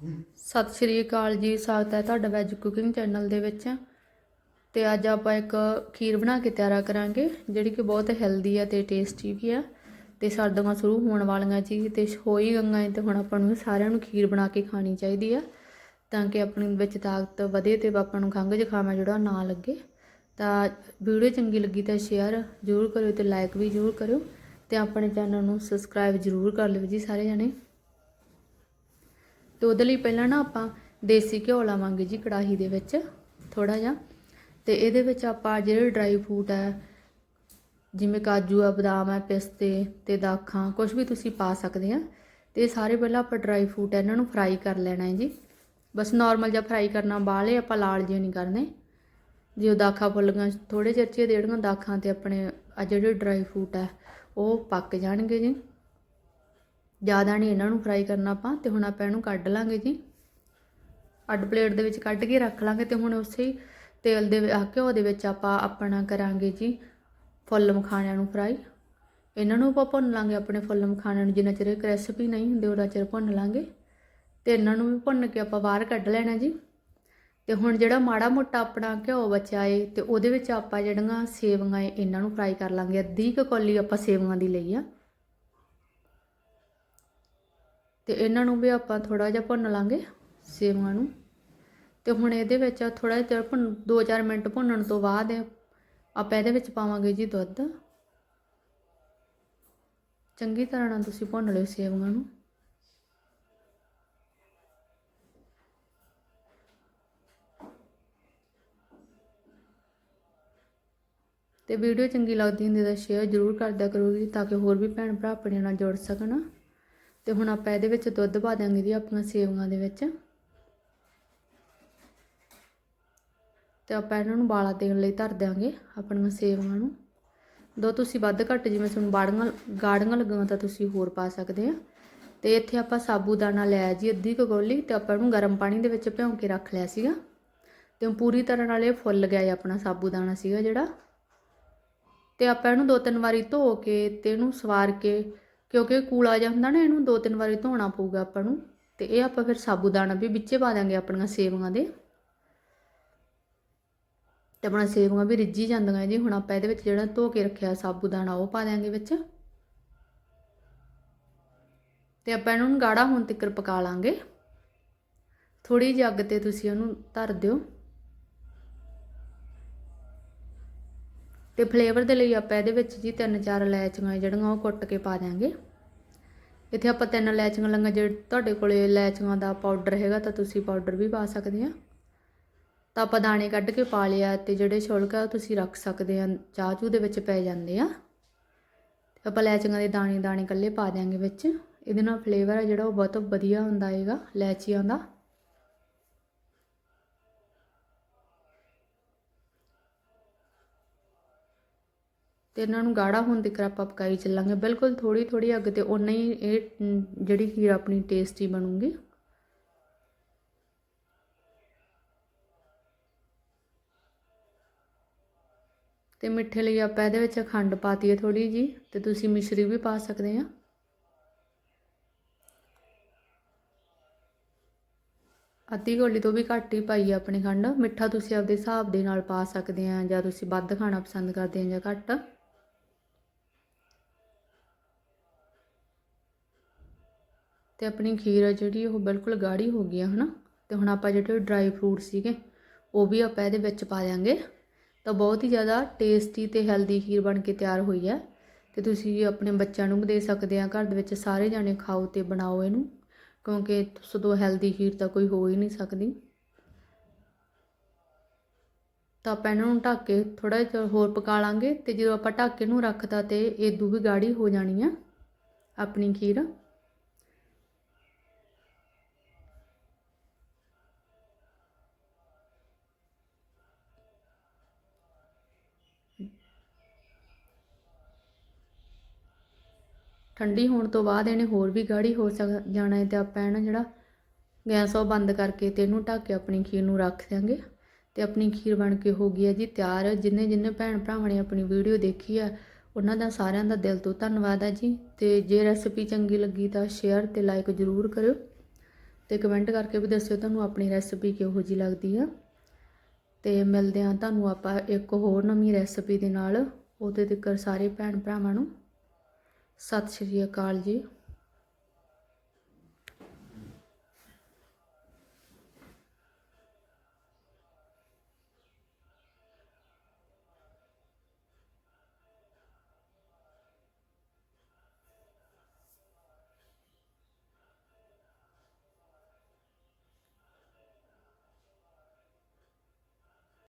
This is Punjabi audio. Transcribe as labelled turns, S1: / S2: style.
S1: ਸਤਿ ਸ਼੍ਰੀ ਅਕਾਲ ਜੀ, ਸਵਾਗਤ ਹੈ ਤੁਹਾਡਾ ਵੈਜ ਕੁਕਿੰਗ ਚੈਨਲ ਦੇ ਵਿੱਚ। ਤੇ ਅੱਜ ਆਪਾਂ ਇੱਕ ਖੀਰ ਬਣਾ ਕੇ ਤਿਆਰ ਕਰਾਂਗੇ, ਜਿਹੜੀ ਕਿ ਬਹੁਤ ਹੈਲਦੀ ਹੈ ਤੇ ਟੇਸਟੀ ਵੀ ਹੈ ਤੇ ਸਰਦੀਆਂ ਸ਼ੁਰੂ ਹੋਣ ਵਾਲੀਆਂ ਜੀ, ਤੇ ਹੋਈ ਗੰਗਾ ਹੈ ਤੇ ਹੁਣ ਆਪਾਂ ਨੂੰ ਸਾਰਿਆਂ ਨੂੰ ਖੀਰ ਬਣਾ ਕੇ ਖਾਣੀ ਚਾਹੀਦੀ ਆ। ਤਾਂ ਕਿ ਆਪਣੇ ਵਿੱਚ ਤਾਕਤ ਵਧੇ ਤੇ ਆਪਾਂ ਨੂੰ ਖੰਘ ਜ਼ੁਕਾਮ ਜਿਹੜਾ ਨਾ ਲੱਗੇ। ਤਾਂ ਵੀਡੀਓ ਚੰਗੀ ਲੱਗੀ ਤਾਂ ਸ਼ੇਅਰ ਜ਼ਰੂਰ ਕਰਿਓ ਤੇ ਲਾਈਕ ਵੀ ਜ਼ਰੂਰ ਕਰਿਓ। ਤੇ ਆਪਣੇ ਚੈਨਲ ਨੂੰ ਸਬਸਕ੍ਰਾਈਬ ਜ਼ਰੂਰ ਕਰ ਲਿਓ ਜੀ ਸਾਰੇ ਜਣੇ। ਤੇ ਉਹਦੇ ਲਈ ਪਹਿਲਾਂ ਨਾ ਆਪਾਂ ਦੇਸੀ ਘਿਓ ਲਾਵਾਂਗੇ ਜੀ ਕੜਾਹੀ ਦੇ ਵਿੱਚ ਥੋੜਾ ਜਿਹਾ। ਤੇ ਇਹਦੇ ਵਿੱਚ ਆਪਾਂ ਜਿਹੜੇ ਡਰਾਈ ਫਰੂਟ ਹੈ, ਜਿਵੇਂ ਕਾਜੂ ਆ ਬਦਾਮ ਹੈ, ਪਿਸਤੇ ਤੇ ਦਾਖਾਂ ਕੁਝ ਵੀ ਤੁਸੀਂ ਪਾ ਸਕਦੇ ਆ। ਤੇ ਇਹ ਸਾਰੇ ਪਹਿਲਾਂ ਆਪਾਂ ਡਰਾਈ ਫਰੂਟ ਹੈ, ਇਹਨਾਂ ਨੂੰ ਫਰਾਈ ਕਰ ਲੈਣਾ ਹੈ ਜੀ। ਬਸ ਨਾਰਮਲ ਜਿਹਾ ਫਰਾਈ ਕਰਨਾ, ਬਾਹਲੇ ਆਪਾਂ ਲਾਲ ਜਿਹੇ ਨਹੀਂ ਕਰਨੇ। ਜੇ ਉਹ ਦਾਖਾਂ ਫੁੱਲੀਆਂ ਥੋੜੇ ਚਿਰ ਚ ਦੇੜੀਆਂ ਦਾਖਾਂ ਤੇ ਆਪਣੇ ਆ ਜਿਹੜੇ ਡਰਾਈ ਫਰੂਟ ਹੈ, ਉਹ ਪੱਕ ਜਾਣਗੇ ਜੀ। ਜ਼ਿਆਦਾ ਨਹੀਂ ਇਹਨਾਂ ਨੂੰ ਫਰਾਈ ਕਰਨਾ ਆਪਾਂ, ਤੇ ਹੁਣ ਆਪਾਂ ਇਹਨੂੰ ਕੱਢ ਲਾਂਗੇ ਜੀ। ਅੱਡ ਪਲੇਟ ਦੇ ਵਿੱਚ ਕੱਢ ਕੇ ਰੱਖ ਲਾਂਗੇ ਤੇ ਹੁਣ ਉਸੇ ਹੀ ਤੇਲ ਦੇ ਘਿਓ ਦੇ ਵਿੱਚ ਆਪਾਂ ਆਪਣਾ ਕਰਾਂਗੇ ਜੀ ਫੁੱਲ ਮਖਾਣਿਆਂ ਨੂੰ ਫਰਾਈ ਇਹਨਾਂ ਨੂੰ ਆਪਾਂ ਭੁੰਨ ਲਾਂਗੇ ਆਪਣੇ ਫੁੱਲ ਮਖਾਣਿਆਂ ਨੂੰ, ਜਿੰਨਾ ਚਿਰ ਕ੍ਰਿਸਪੀ ਨਹੀਂ ਹੁੰਦੇ ਉਹਨਾਂ ਚਿਰ ਭੁੰਨ ਲਾਂਗੇ। ਤੇ ਇਹਨਾਂ ਨੂੰ ਵੀ ਭੁੰਨ ਕੇ ਆਪਾਂ ਬਾਹਰ ਕੱਢ ਲੈਣਾ ਜੀ। ਤੇ ਹੁਣ ਜਿਹੜਾ ਮਾੜਾ ਮੋਟਾ ਆਪਣਾ ਘਿਓ ਬਚਿਆ ਏ, ਤੇ ਉਹਦੇ ਵਿੱਚ ਆਪਾਂ ਜਿਹੜੀਆਂ ਸੇਵੀਆਂ ਏ, ਇਹਨਾਂ ਨੂੰ ਫਰਾਈ ਕਰ ਲਾਂਗੇ। ਅੱਧੀ ਕੁ ਕੌਲੀ ਆਪਾਂ ਸੇਵੀਆਂ ਦੀ ਲਈ ਆ। ਤੇ ਇਹਨਾਂ ਨੂੰ ਵੀ ਆਪਾਂ ਥੋੜਾ ਜਿਹਾ ਭੁੰਨ ਲਾਂਗੇ ਸੇਵਾਂ ਨੂੰ। ਤੇ ਹੁਣ ਇਹਦੇ ਵਿੱਚ ਥੋੜਾ ਜਿਹਾ ਭੁੰਨ 2-4 ਮਿੰਟ ਭੁੰਨਣ ਤੋਂ ਬਾਅਦ ਆਪਾਂ ਇਹਦੇ ਵਿੱਚ ਪਾਵਾਂਗੇ ਜੀ ਦੁੱਧ। ਚੰਗੀ ਤਰ੍ਹਾਂ ਨਾਲ ਤੁਸੀਂ ਭੁੰਨ ਲਿਓ ਸੇਵਾਂ ਨੂੰ। ਤੇ ਵੀਡੀਓ ਚੰਗੀ ਲੱਗਦੀ ਹੁੰਦੀ ਤਾਂ ਸ਼ੇਅਰ ਜ਼ਰੂਰ ਕਰਦਿਆ ਕਰੋ ਜੀ ਤਾਂ ਕਿ ਹੋਰ ਵੀ ਭੈਣ ਭਰਾ ਆਪਣੇ ਨਾਲ ਜੁੜ ਸਕਣ। ਤੇ ਹੁਣ ਆਪਾਂ ਇਹਦੇ ਵਿੱਚ ਦੁੱਧ ਪਾ ਦਾਂਗੇ ਜੀ ਆਪਣੀਆਂ ਸੇਵੀਆਂ ਦੇ ਵਿੱਚ। ਤੇ ਆਪਾਂ ਇਹਨਾਂ ਨੂੰ ਬਾਲਾ ਦੇਣ ਲਈ ਧਰ ਦਿਆਂਗੇ ਆਪਣੀਆਂ ਸੇਵੀਆਂ ਨੂੰ। ਦੋ ਤੁਸੀਂ ਵੱਧ ਘੱਟ ਜਿਵੇਂ ਤੁਹਾਨੂੰ ਬਾੜੀਆਂ, ਗਾੜੀਆਂ ਲੱਗੀਆਂ ਤਾਂ ਤੁਸੀਂ ਹੋਰ ਪਾ ਸਕਦੇ ਆ। ਤੇ ਇੱਥੇ ਆਪਾਂ ਸਾਬੂਦਾਨਾ ਲਿਆ ਜੀ ਅੱਧੀ ਕੁ ਗੋਲੀ ਤੇ ਆਪਾਂ ਇਹਨੂੰ ਗਰਮ ਪਾਣੀ ਦੇ ਵਿੱਚ ਭਿਉਂ ਕੇ ਰੱਖ ਲਿਆ ਸੀਗਾ। ਤੇ ਪੂਰੀ ਤਰ੍ਹਾਂ ਨਾਲ ਇਹ ਫੁੱਲ ਗਿਆ ਆਪਣਾ ਸਾਬੂਦਾਨਾ ਸੀਗਾ ਜਿਹੜਾ। ਤੇ ਆਪਾਂ ਇਹਨੂੰ ਦੋ ਤਿੰਨ ਵਾਰੀ ਧੋ ਕੇ ਤੇ ਇਹਨੂੰ ਸਵਾਰ ਕੇ ਕਿਉਂਕਿ ਕੂਲਾ ਜਿਹਾ ਹੁੰਦਾ ਨਾ, ਇਹਨੂੰ ਦੋ ਤਿੰਨ ਵਾਰੀ ਧੋਣਾ ਪਊਗਾ ਆਪਾਂ ਨੂੰ, ਤੇ ਇਹ ਆਪਾਂ ਫਿਰ ਸਾਬੂਦਾਨਾ ਵੀ ਵਿੱਚੇ ਪਾ ਦਾਂਗੇ ਆਪਣੀਆਂ ਸੇਵੀਆਂ ਦੇ। ਤੇ ਆਪਣਾ ਸੇਵੀਆਂ ਵੀ ਰਿੱਝੀ ਜਾਂਦੀਆਂ ਜੀ, ਹੁਣ ਆਪਾਂ ਇਹਦੇ ਵਿੱਚ ਜਿਹੜਾ ਧੋ ਕੇ ਰੱਖਿਆ ਸਾਬੂਦਾਨਾ ਉਹ ਪਾ ਦਾਂਗੇ ਵਿੱਚ। ਤੇ ਆਪਾਂ ਇਹਨੂੰ ਹੁਣ ਗਾੜਾ ਹੋਣ ਤੱਕ ਪਕਾ ਲਾਂਗੇ। ਥੋੜੀ ਜਿਹੀ ਅੱਗ ਤੇ ਤੁਸੀਂ ਉਹਨੂੰ ਧਰ ਦਿਓ। ਤੇ ਫਲੇਵਰ ਦੇ ਲਈ ਆਪਾਂ ਇਹਦੇ ਵਿੱਚ ਜੀ ਤਿੰਨ ਚਾਰ ਇਲਾਇਚੀਆਂ ਜਿਹੜੀਆਂ ਉਹ ਕੁੱਟ ਕੇ ਪਾ ਦਾਂਗੇ ਇੱਥੇ ਆਪਾਂ ਤਿੰਨ ਇਲਾਇਚੀਆਂ ਲੰਗਾ, ਜੇ ਤੁਹਾਡੇ ਕੋਲੇ ਇਲਾਇਚੀਆਂ ਦਾ ਪਾਊਡਰ ਹੈਗਾ ਤਾਂ ਤੁਸੀਂ ਪਾਊਡਰ ਵੀ ਪਾ ਸਕਦੇ ਆ। ਤਾਂ ਆਪਾਂ ਦਾਣੇ ਕੱਢ ਕੇ ਪਾ ਲਿਆ ਤੇ ਜਿਹੜੇ ਛੁਲਕਾ ਉਹ ਤੁਸੀਂ ਰੱਖ ਸਕਦੇ ਆ ਚਾਹ ਚੂ ਦੇ ਵਿੱਚ ਪੈ ਜਾਂਦੇ ਆ। ਤੇ ਆਪਾਂ ਇਲਾਇਚੀਆਂ ਦੇ ਦਾਣੇ ਦਾਣੇ ਇਕੱਲੇ ਪਾ ਦਿਆਂਗੇ ਵਿੱਚ। ਇਹਦੇ ਨਾਲ ਫਲੇਵਰ ਆ ਜਿਹੜਾ ਉਹ ਬਹੁਤ ਵਧੀਆ ਹੁੰਦਾ ਹੈਗਾ, ਇਲਾਇਚੀਆਂ ਦਾ। ਤੇ ਇਹਨਾਂ ਨੂੰ ਗਾੜਾ ਹੋਣ ਤੱਕ ਆਪਾਂ ਪਕਾਈ ਚੱਲਾਂਗੇ। ਬਿਲਕੁਲ ਥੋੜੀ ਥੋੜੀ ਅੱਗ ਤੇ ਉਨਾ ਹੀ ਇਹ ਜਿਹੜੀ ਖੀਰ ਆਪਣੀ ਟੇਸਟੀ ਬਣੂਗੀ। ਤੇ ਮਿੱਠੇ ਲਈ ਆਪਾਂ ਇਹਦੇ ਵਿੱਚ ਖੰਡ ਪਾਤੀ ਹੈ ਥੋੜੀ ਜੀ ਤੇ ਤੁਸੀਂ ਮਿਸ਼ਰੀ ਵੀ ਪਾ ਸਕਦੇ ਆ। ਅੱਧੀ ਗੋਲੀ ਤੋਂ ਵੀ ਘੱਟ ਹੀ ਪਾਈ ਆ ਆਪਣੀ ਖੰਡ। ਮਿੱਠਾ ਤੁਸੀਂ ਆਪਦੇ ਹਿਸਾਬ ਦੇ ਨਾਲ ਪਾ ਸਕਦੇ ਆ ਜਾਂ ਤੁਸੀਂ ਵੱਧ ਖਾਣਾ ਪਸੰਦ ਕਰਦੇ ਆ ਜਾਂ ਘੱਟ। ਤੇ ਆਪਣੀ ਖੀਰ ਆ ਜਿਹੜੀ ਉਹ ਬਿਲਕੁਲ ਗਾੜੀ ਹੋ ਗਈ ਆ, ਹਨਾ? ਤੇ ਹੁਣ ਆਪਾਂ ਜਿਹੜੇ ਡਰਾਈ ਫਰੂਟ ਸੀਗੇ, ਉਹ ਵੀ ਆਪਾਂ ਇਹਦੇ ਵਿੱਚ ਪਾ ਦਿਆਂਗੇ। ਤਾਂ ਬਹੁਤ ਹੀ ਜ਼ਿਆਦਾ ਟੇਸਟੀ ਤੇ ਹੈਲਦੀ ਖੀਰ ਬਣ ਕੇ ਤਿਆਰ ਹੋਈ ਹੈ ਤੇ ਤੁਸੀਂ ਆਪਣੇ ਬੱਚਿਆਂ ਨੂੰ ਵੀ ਦੇ ਸਕਦੇ ਆ, ਘਰ ਦੇ ਵਿੱਚ ਸਾਰੇ ਜਾਣੇ ਖਾਓ ਤੇ ਬਣਾਓ ਇਹਨੂੰ, ਕਿਉਂਕਿ ਸਦੋਂ ਹੈਲਦੀ ਖੀਰ ਤਾਂ ਕੋਈ ਹੋ ਹੀ ਨਹੀਂ ਸਕਦੀ। ਤਾਂ ਆਪਾਂ ਇਹਨਾਂ ਨੂੰ ਢੱਕ ਕੇ ਥੋੜਾ ਜਿਹਾ ਹੋਰ ਪਕਾ ਲਾਂਗੇ ਤੇ ਜਦੋਂ ਆਪਾਂ ਢੱਕ ਕੇ ਨੂੰ ਰੱਖਤਾ ਤੇ ਦੂ ਵੀ ਗਾੜੀ ਹੋ ਜਾਣੀ ਆ, ਆਪਣੀ ਖੀਰ। ਠੰਡੀ ਹੋਣ ਤੋਂ ਬਾਅਦ ਇਹਨੇ ਹੋਰ ਵੀ ਗਾੜੀ ਹੋ ਸਕ, ਜਾਣਾ ਹੈ ਤੇ ਆਪਾਂ ਇਹਨਾਂ ਜਿਹੜਾ ਗੈਸ ਉਹ ਬੰਦ ਕਰਕੇ ਤੇ ਇਹਨੂੰ ਢੱਕ ਕੇ ਆਪਣੀ ਖੀਰ ਨੂੰ ਰੱਖ ਦਿਆਂਗੇ। ਤੇ ਆਪਣੀ ਖੀਰ ਬਣ ਕੇ ਹੋ ਗਈ ਹੈ ਜੀ ਤਿਆਰ। ਜਿੰਨੇ ਜਿੰਨੇ ਭੈਣ ਭਰਾਵਾਂ ਨੇ ਆਪਣੀ ਵੀਡੀਓ ਦੇਖੀ ਹੈ ਉਹਨਾਂ ਦਾ ਸਾਰਿਆਂ ਦਾ ਦਿਲ ਤੋਂ ਧੰਨਵਾਦ ਹੈ ਜੀ। ਤੇ ਜੇ ਰੈਸਪੀ ਚੰਗੀ ਲੱਗੀ ਤਾਂ ਸ਼ੇਅਰ ਤੇ ਲਾਈਕ ਜ਼ਰੂਰ ਕਰਿਓ। ਤੇ ਕਮੈਂਟ ਕਰਕੇ ਵੀ ਦੱਸਿਓ ਤੁਹਾਨੂੰ ਆਪਣੀ ਰੈਸਪੀ ਕਿਹੋ ਜੀ ਲੱਗਦੀ ਆ। ਤੇ ਮਿਲਦੇ ਆ ਤੁਹਾਨੂੰ ਆਪਾਂ ਇੱਕ ਹੋਰ ਨਵੀਂ ਰੈਸਪੀ ਦੇ ਨਾਲ। ਉਹਦੇ ਤੱਕ ਸਾਰੇ ਭੈਣ ਭਰਾਵਾਂ ਨੂੰ ਸਤਿ ਸ਼੍ਰੀ ਅਕਾਲ ਜੀ।